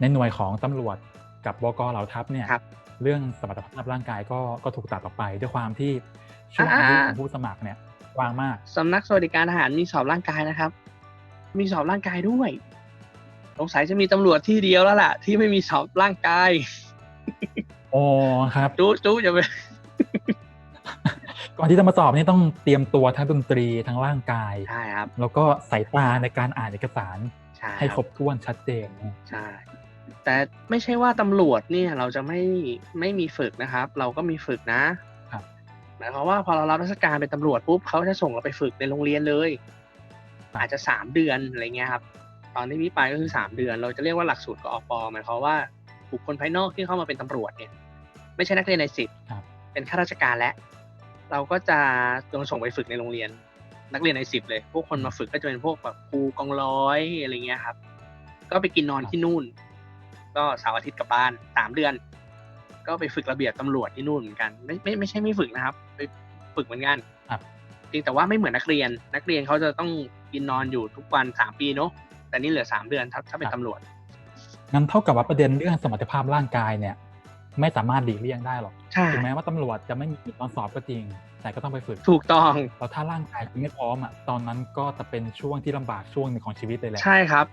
ในหน่วยของตำรวจกับบกเหล่าทัพเนี่ยครับ เรื่องสมรรถภาพร่างกายก็ก็ถูกตัดออกไปด้วยความที่ช่วงอ่าอายุอ่าของผู้สมัครเนี่ยกว้างมากสำนักสวัสดิการทหารมีสอบร่างกายนะครับ มีสอบร่างกายด้วยสงสัยจะมีตำรวจที่เดียวแล้วล่ะ ที่ไม่มีสอบร่างกายอ๋อครับจู้จู้อย่าไปก่อนที่จะมาสอบนี่ต้องเตรียมตัวทั้งดนตรีทั้งร่างกายใช่ครับ แล้วก็สายตาในการอ่านเอกสาร ใช่ให้ครครับบถ้วนชัดเจนใช่ แต่ไม่ใช่ว่าตำรวจเนี่ยเราจะไม่ไม่มีฝึกนะครับ เราก็มีฝึกนะครับหมายความว่าพอเรารับราชการเป็นตำรวจปุ๊บเขาจะส่งเราไปฝึกในโรงเรียนเลย อาจจะสามเดือนอะไรเงี้ยครับ ตอนที่พี่ไปก็คือสามเดือน เราจะเรียกว่าหลักสูตรกอปหมายความว่าบุคคลภายนอกที่เข้ามาเป็นตำรวจเนี่ย ไม่ใช่นักเรียนในสิบครับเป็นข้าราชการแล้วเราก็จะโดนส่งไปฝึกในโรงเรียน นักเรียนในสิบเลย พวกคนมาฝึกก็จะเป็นพวกแบบครูกองร้อยอะไรเงี้ยครับ ก็ไปกินนอนที่นู่น ก็เสาร์อาทิตย์กลับบ้านสามเดือน ก็ไปฝึกระเบียบตำรวจที่นู่นเหมือนกัน ไม่ไม่ไม่ใช่ไม่ฝึกนะครับ ไปฝึกเหมือนกันครับจริงแต่ว่าไม่เหมือนนักเรียน นักเรียนเขาจะต้องกินนอนอยู่ทุกวันสามปีเนาะแต่นี่เหลือสามเดือนถ้าถ้าเป็นตำรวจงั้นเท่ากับว่าประเด็นเรื่องสมรรถภาพร่างกายเนี่ย ไม่สามารถหลีกเลี่ยงได้หรอกใช่ถึงแม้ว่าตำรวจจะไม่มีตอนสอบก็จริง แต่ก็ต้องไปฝึกถูกต้องแล้วถ้าร่างกายคุณไม่พร้อมอะตอนนั้นก็จะเป็นช่วงที่ลำบากช่วงหนึ่งของชีวิตเลยแหละใช่ครับ